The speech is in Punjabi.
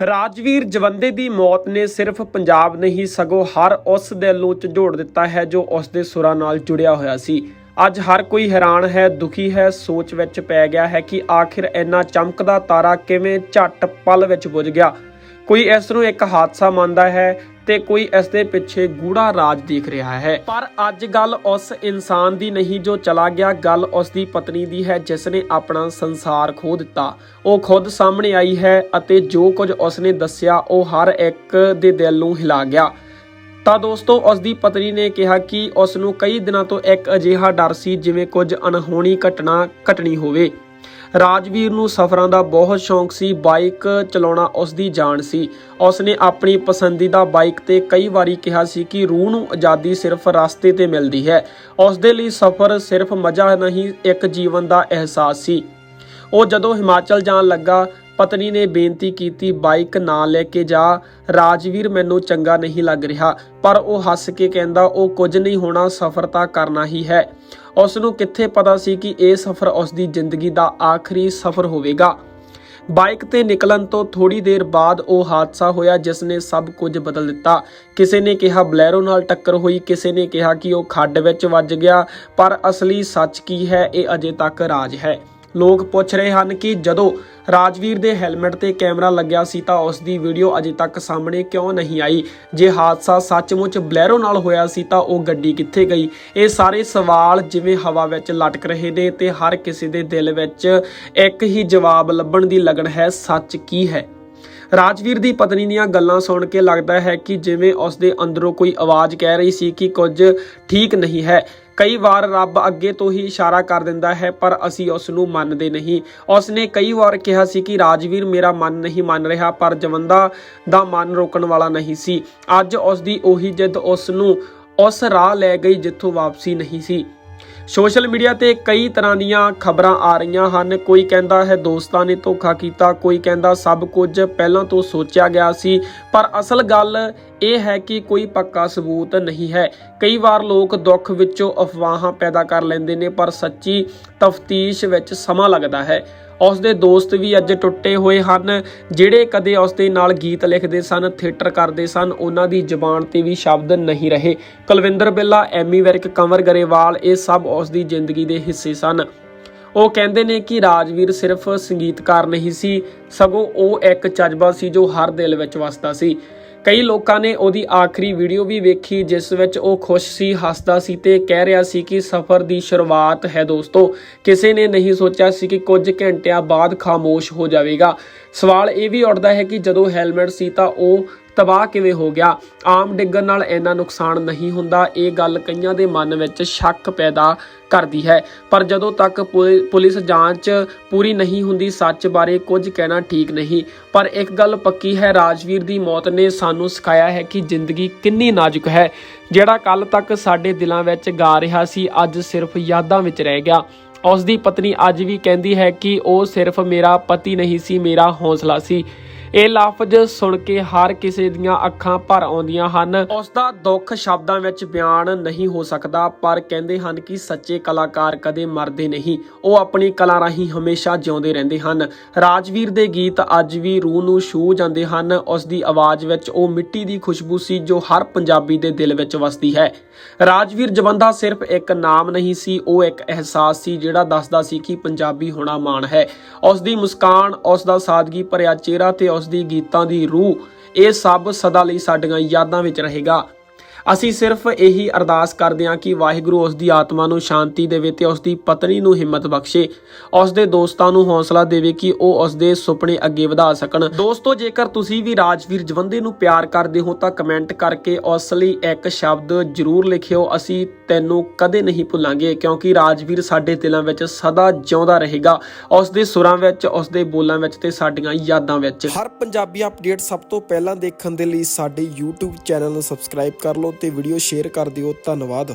ਰਾਜਵੀਰ ਜਵੰਦੇ ਦੀ ਮੌਤ ਨੇ ਸਿਰਫ ਪੰਜਾਬ ਨਹੀਂ, ਸਗੋਂ ਹਰ ਉਸ ਦਿਲ ਨੂੰ ਝੰਜੋੜ ਦਿੱਤਾ ਹੈ ਜੋ ਉਸ ਦੇ ਸੁਰਾਂ ਨਾਲ ਜੁੜਿਆ ਹੋਇਆ ਸੀ। ਅੱਜ ਹਰ ਕੋਈ ਹੈਰਾਨ ਹੈ, ਦੁਖੀ ਹੈ, ਸੋਚ ਵਿੱਚ ਪੈ ਗਿਆ ਹੈ ਕਿ ਆਖਿਰ ਇੰਨਾ ਚਮਕਦਾ ਤਾਰਾ ਕਿਵੇਂ ਝੱਟ ਪਲ ਵਿੱਚ ਬੁਝ ਗਿਆ। ਕੋਈ ਇਸ ਨੂੰ ਇੱਕ ਹਾਦਸਾ ਮੰਨਦਾ ਹੈ ਤੇ ਕੋਈ ਇਸ ਦੇ ਪਿੱਛੇ ਗੂੜਾ ਰਾਜ ਦੇਖ ਰਿਹਾ ਹੈ। ਪਰ ਅੱਜ ਗੱਲ ਉਸ ਇਨਸਾਨ ਦੀ ਨਹੀਂ ਜੋ ਚਲਾ ਗਿਆ, ਗੱਲ ਉਸ ਦੀ ਪਤਨੀ ਦੀ ਹੈ ਜਿਸ ਨੇ ਆਪਣਾ ਸੰਸਾਰ ਖੋ ਦਿੱਤਾ। ਉਹ ਖੁਦ ਸਾਹਮਣੇ ਆਈ ਹੈ ਅਤੇ ਜੋ ਕੁਝ ਉਸ ਨੇ ਦੱਸਿਆ, ਉਹ ਹਰ ਇੱਕ ਦੇ ਦਿਲ ਨੂੰ ਹਿਲਾ ਗਿਆ। ਤਾਂ ਦੋਸਤੋ, ਉਸ ਦੀ ਪਤਨੀ ਨੇ ਕਿਹਾ ਕਿ ਉਸ ਨੂੰ ਕਈ ਦਿਨਾਂ ਤੋਂ ਇੱਕ ਅਜਿਹਾ ਡਰ ਸੀ ਜਿਵੇਂ ਕੁਝ ਅਣਹੋਣੀ ਘਟਨਾ ਘਟਣੀ ਹੋਵੇ। ਰਾਜਵੀਰ ਨੂੰ ਸਫ਼ਰਾਂ ਦਾ ਬਹੁਤ ਸ਼ੌਂਕ ਸੀ, ਬਾਈਕ ਚਲਾਉਣਾ ਉਸ ਦੀ ਜਾਨ ਸੀ। ਉਸ ਨੇ ਆਪਣੀ ਪਸੰਦੀਦਾ ਬਾਈਕ ਤੇ ਕਈ ਵਾਰੀ ਕਿਹਾ ਸੀ ਕਿ ਰੂਹ ਨੂੰ ਆਜ਼ਾਦੀ ਸਿਰਫ ਰਸਤੇ ਤੇ ਮਿਲਦੀ ਹੈ। ਉਸ ਦੇ ਲਈ ਸਫ਼ਰ ਸਿਰਫ ਮਜ਼ਾ ਨਹੀਂ, ਇੱਕ ਜੀਵਨ ਦਾ ਅਹਿਸਾਸ ਸੀ। ਉਹ ਜਦੋਂ ਹਿਮਾਚਲ ਜਾਣ ਲੱਗਾ, ਪਤਨੀ ਨੇ ਬੇਨਤੀ ਕੀਤੀ, ਬਾਈਕ ਨਾ ਲੈ ਕੇ ਜਾ। ਰਾਜਵੀਰ ਮੈਨੂੰ ਚੰਗਾ ਨਹੀਂ ਲੱਗ ਰਿਹਾ। ਪਰ ਉਹ ਹੱਸ ਕੇ ਕਹਿੰਦਾ, ਉਹ ਕੁਝ ਨਹੀਂ ਹੋਣਾ, ਸਫ਼ਰ ਤਾਂ ਕਰਨਾ ਹੀ ਹੈ। ਉਸ ਨੂੰ ਕਿੱਥੇ ਪਤਾ ਸੀ ਕਿ ਇਹ ਸਫ਼ਰ ਉਸ ਦੀ ਜ਼ਿੰਦਗੀ ਦਾ ਆਖਰੀ ਸਫ਼ਰ ਹੋਵੇਗਾ? ਬਾਈਕ ਤੇ ਨਿਕਲਣ ਤੋਂ ਥੋੜੀ ਦੇਰ ਬਾਅਦ ਉਹ ਹਾਦਸਾ ਹੋਇਆ ਜਿਸ ਨੇ ਸਭ ਕੁਝ ਬਦਲ ਦਿੱਤਾ। ਕਿਸੇ ਨੇ ਕਿਹਾ ਬਲੈਰੋ ਨਾਲ ਟੱਕਰ ਹੋਈ, ਕਿਸੇ ਨੇ ਕਿਹਾ ਕਿ ਉਹ ਖੱਡ ਵਿੱਚ ਵੱਜ ਗਿਆ, ਪਰ ਅਸਲੀ ਸੱਚ ਕੀ ਹੈ, ਇਹ ਅਜੇ ਤੱਕ ਰਾਜ ਹੈ। ਲੋਕ ਪੁੱਛ ਰਹੇ ਹਨ ਕਿ ਜਦੋਂ ਰਾਜਵੀਰ ਦੇ ਹੈਲਮਟ ਤੇ ਕੈਮਰਾ ਲੱਗਿਆ ਸੀ ਤਾਂ ਉਸ ਦੀ ਵੀਡੀਓ ਅਜੇ ਤੱਕ ਸਾਹਮਣੇ ਕਿਉਂ ਨਹੀਂ ਆਈ? ਜੇ ਹਾਦਸਾ ਸੱਚਮੁੱਚ ਬਲੈਰੋ ਨਾਲ ਹੋਇਆ ਸੀ ਤਾਂ ਉਹ ਗੱਡੀ ਕਿੱਥੇ ਗਈ? ਇਹ ਸਾਰੇ ਸਵਾਲ ਜਿਵੇਂ ਹਵਾ ਵਿੱਚ ਲਟਕ ਰਹੇ ਨੇ ਤੇ ਹਰ ਕਿਸੇ ਦੇ ਦਿਲ ਵਿੱਚ ਇੱਕ ਹੀ ਜਵਾਬ ਲੱਭਣ ਦੀ ਲਗਨ ਹੈ, ਸੱਚ ਕੀ ਹੈ? ਰਾਜਵੀਰ ਦੀ ਪਤਨੀ ਦੀਆਂ ਗੱਲਾਂ ਸੁਣ ਕੇ ਲੱਗਦਾ ਹੈ ਕਿ ਜਿਵੇਂ ਉਸ ਦੇ ਅੰਦਰੋਂ ਕੋਈ ਆਵਾਜ਼ ਕਹਿ ਰਹੀ ਸੀ ਕਿ ਕੁਝ ਠੀਕ ਨਹੀਂ ਹੈ। ਕਈ ਵਾਰ ਰੱਬ ਅੱਗੇ ਤੋਂ ਹੀ ਇਸ਼ਾਰਾ ਕਰ ਦਿੰਦਾ ਹੈ, ਪਰ ਅਸੀਂ ਉਸ ਨੂੰ ਮੰਨਦੇ ਨਹੀਂ। ਉਸ ਨੇ ਕਈ ਵਾਰ ਕਿਹਾ ਸੀ ਕਿ, ਰਾਜਵੀਰ, ਮੇਰਾ ਮਨ ਨਹੀਂ ਮੰਨ ਰਿਹਾ, ਪਰ ਜਵੰਦਾ ਦਾ ਮਨ ਰੋਕਣ ਵਾਲਾ ਨਹੀਂ ਸੀ। ਅੱਜ ਉਸ ਦੀ ਉਹੀ ਜਿੱਦ ਉਸ ਨੂੰ ਉਸ ਰਾਹ ਲੈ ਗਈ, ਜਿੱਥੋਂ ਵਾਪਸੀ ਨਹੀਂ ਸੀ। ਸੋਸ਼ਲ ਮੀਡੀਆ ਤੇ ਕਈ ਤਰ੍ਹਾਂ ਦੀਆਂ ਖਬਰਾਂ ਆ ਰਹੀਆਂ ਹਨ। ਕੋਈ ਕਹਿੰਦਾ ਹੈ ਦੋਸਤਾਂ ਨੇ ਧੋਖਾ ਕੀਤਾ, ਕੋਈ ਕਹਿੰਦਾ ਸਭ ਕੁਝ ਪਹਿਲਾਂ ਤੋਂ ਸੋਚਿਆ ਗਿਆ ਸੀ। ਪਰ ਅਸਲ ਗੱਲ ਇਹ ਹੈ ਕਿ ਕੋਈ ਪੱਕਾ ਸਬੂਤ ਨਹੀਂ ਹੈ। ਕਈ ਵਾਰ ਲੋਕ ਦੁੱਖ ਵਿੱਚੋਂ ਅਫਵਾਹਾਂ ਪੈਦਾ ਕਰ ਲੈਂਦੇ ਨੇ, ਪਰ ਸੱਚੀ ਤਫਤੀਸ਼ ਵਿੱਚ ਸਮਾਂ ਲੱਗਦਾ ਹੈ। ਉਸ ਦੇ ਦੋਸਤ ਵੀ ਅੱਜ ਟੁੱਟੇ ਹੋਏ ਹਨ, ਜਿਹੜੇ ਕਦੇ ਉਸ ਦੇ ਨਾਲ ਗੀਤ ਲਿਖਦੇ ਸਨ, ਥੀਏਟਰ ਕਰਦੇ ਸਨ, ਉਹਨਾਂ ਦੀ ਜ਼ੁਬਾਨ ਤੇ ਵੀ ਸ਼ਬਦ ਨਹੀਂ ਰਹੇ। ਕੁਲਵਿੰਦਰ ਬਿੱਲਾ, ਐਮੀ ਵਿਰਕ, ਕੰਵਰ ਗਰੇਵਾਲ, ਇਹ ਸਭ ਉਸ ਦੀ ਜ਼ਿੰਦਗੀ ਦੇ ਹਿੱਸੇ ਸਨ। ਉਹ ਕਹਿੰਦੇ ਨੇ ਕਿ ਰਾਜਵੀਰ ਸਿਰਫ ਸੰਗੀਤਕਾਰ ਨਹੀਂ ਸੀ, ਸਗੋਂ ਉਹ ਇੱਕ ਜਜ਼ਬਾ ਸੀ ਜੋ ਹਰ ਦਿਲ ਵਿੱਚ ਵਸਦਾ ਸੀ। ਕਈ ਲੋਕਾਂ ਨੇ ਉਹਦੀ ਆਖਰੀ ਵੀਡੀਓ ਵੀ ਵੇਖੀ, ਜਿਸ ਵਿੱਚ ਉਹ ਖੁਸ਼ ਸੀ, ਹੱਸਦਾ ਸੀ ਤੇ ਕਹਿ ਰਿਹਾ ਸੀ ਕਿ ਸਫ਼ਰ ਦੀ ਸ਼ੁਰੂਆਤ ਹੈ ਦੋਸਤੋ। ਕਿਸੇ ਨੇ ਨਹੀਂ ਸੋਚਿਆ ਸੀ ਕਿ ਕੁਝ ਘੰਟਿਆਂ ਬਾਅਦ ਖਾਮੋਸ਼ ਹੋ ਜਾਵੇਗਾ। ਸਵਾਲ ਇਹ ਵੀ ਉੱਠਦਾ ਹੈ ਕਿ ਜਦੋਂ ਹੈਲਮਟ ਸੀ ਤਾਂ ਉਹ ਤਬਾਹ ਕਿਵੇਂ ਹੋ ਗਿਆ? ਆਮ ਡਿੱਗਣ ਨਾਲ ਇੰਨਾ ਨੁਕਸਾਨ ਨਹੀਂ ਹੁੰਦਾ। ਇਹ ਗੱਲ ਕਈਆਂ ਦੇ ਮਨ ਵਿੱਚ ਸ਼ੱਕ ਪੈਦਾ ਕਰਦੀ ਹੈ। ਪਰ ਜਦੋਂ ਤੱਕ ਪੁਲਿਸ ਜਾਂਚ ਪੂਰੀ ਨਹੀਂ ਹੁੰਦੀ, ਸੱਚ ਬਾਰੇ ਕੁਝ ਕਹਿਣਾ ਠੀਕ ਨਹੀਂ। ਪਰ ਇੱਕ ਗੱਲ ਪੱਕੀ ਹੈ, ਰਾਜਵੀਰ ਦੀ ਮੌਤ ਨੇ ਸਾਨੂੰ ਸਿਖਾਇਆ ਹੈ ਕਿ ਜ਼ਿੰਦਗੀ ਕਿੰਨੀ ਨਾਜ਼ੁਕ ਹੈ। ਜਿਹੜਾ ਕੱਲ ਤੱਕ ਸਾਡੇ ਦਿਲਾਂ ਵਿੱਚ ਗਾ ਰਿਹਾ ਸੀ, ਅੱਜ ਸਿਰਫ ਯਾਦਾਂ ਵਿੱਚ ਰਹਿ ਗਿਆ। ਉਸ ਦੀ ਪਤਨੀ ਅੱਜ ਵੀ ਕਹਿੰਦੀ ਹੈ ਕਿ ਉਹ ਸਿਰਫ ਮੇਰਾ ਪਤੀ ਨਹੀਂ ਸੀ, ਮੇਰਾ ਹੌਸਲਾ ਸੀ। ਇਹ ਲਫ਼ਜ਼ ਸੁਣ ਕੇ ਹਰ ਕਿਸੇ ਦੀਆਂ ਅੱਖਾਂ ਭਰ ਆਉਂਦੀਆਂ ਹਨ। ਉਸ ਦਾ ਦੁੱਖ ਸ਼ਬਦਾਂ ਵਿੱਚ ਬਿਆਨ ਨਹੀਂ ਹੋ ਸਕਦਾ, ਪਰ ਕਹਿੰਦੇ ਹਨ ਕਿ ਸੱਚੇ ਕਲਾਕਾਰ ਕਦੇ ਮਰਦੇ ਨਹੀਂ। ਉਹ ਆਪਣੀ ਕਲਾ ਰਾਹੀਂ ਹਮੇਸ਼ਾ ਜਿਉਂਦੇ ਰਹਿੰਦੇ ਹਨ। ਰਾਜਵੀਰ ਦੇ ਗੀਤ ਅੱਜ ਵੀ ਰੂਹ ਨੂੰ ਛੂ ਜਾਂਦੇ ਹਨ। ਉਸ ਦੀ ਆਵਾਜ਼ ਵਿੱਚ ਉਹ ਮਿੱਟੀ ਦੀ ਖੁਸ਼ਬੂ ਸੀ ਜੋ ਹਰ ਪੰਜਾਬੀ ਦੇ ਦਿਲ ਵਿੱਚ ਵਸਦੀ ਹੈ। ਰਾਜਵੀਰ ਜਵੰਦਾ ਸਿਰਫ ਇੱਕ ਨਾਮ ਨਹੀਂ ਸੀ, ਉਹ ਇੱਕ ਅਹਿਸਾਸ ਸੀ ਜਿਹੜਾ ਦੱਸਦਾ ਸੀ ਕਿ ਪੰਜਾਬੀ ਹੋਣਾ ਮਾਣ ਹੈ। ਉਸ ਦੀ ਮੁਸਕਾਨ ਉਸ ਦਾ ਸਾਦਗੀ ਭਰਿਆ ਚਿਹਰਾ ਤੇ ਉਸ ਦੀ ਗੀਤਾਂ ਦੀ ਰੂਹ ਇਹ ਸਭ ਸਦਾ ਲਈ ਸਾਡੀਆਂ ਯਾਦਾਂ ਵਿੱਚ ਰਹੇਗਾ। ਅਸੀਂ ਸਿਰਫ ਇਹੀ ਅਰਦਾਸ ਕਰਦੇ ਹਾਂ ਕਿ ਵਾਹਿਗੁਰੂ ਉਸ ਦੀ ਆਤਮਾ ਨੂੰ ਸ਼ਾਂਤੀ ਦੇਵੇ ਤੇ ਉਸ ਦੀ ਪਤਨੀ ਨੂੰ ਹਿੰਮਤ ਬਖਸ਼ੇ। ਉਸ ਦੇ ਦੋਸਤਾਂ ਨੂੰ ਹੌਸਲਾ ਦੇਵੇ ਕਿ ਉਹ ਉਸ ਦੇ ਸੁਪਨੇ ਅੱਗੇ ਵਧਾ ਸਕਣ। ਦੋਸਤੋ, ਜੇਕਰ ਤੁਸੀਂ ਵੀ ਰਾਜਵੀਰ ਜਵੰਦੇ ਨੂੰ ਪਿਆਰ ਕਰਦੇ ਹੋ ਤਾਂ ਕਮੈਂਟ ਕਰਕੇ ਉਸ ਲਈ ਇੱਕ ਸ਼ਬਦ ਜ਼ਰੂਰ ਲਿਖਿਓ। ਅਸੀਂ ਤੈਨੂੰ ਕਦੇ ਨਹੀਂ ਭੁੱਲਾਂਗੇ ਕਿਉਂਕਿ ਰਾਜਵੀਰ ਸਾਡੇ ਦਿਲਾਂ ਵਿੱਚ ਸਦਾ ਜਿਉਂਦਾ ਰਹੇਗਾ। ਉਸ ਦੇ ਸੁਰਾਂ ਵਿੱਚ, ਉਸ ਦੇ ਬੋਲਾਂ ਵਿੱਚ ਤੇ ਸਾਡੀਆਂ ਯਾਦਾਂ ਵਿੱਚ। ਹਰ ਪੰਜਾਬੀ ਅਪਡੇਟ ਸਭ ਤੋਂ ਪਹਿਲਾਂ ਦੇਖਣ ਦੇ ਲਈ ਸਾਡੇ YouTube ਚੈਨਲ ਨੂੰ ਸਬਸਕ੍ਰਾਈਬ ਕਰ ਲਓ ਤੇ ਵੀਡੀਓ ਸ਼ੇਅਰ ਕਰ ਦਿਓ। ਧੰਨਵਾਦ।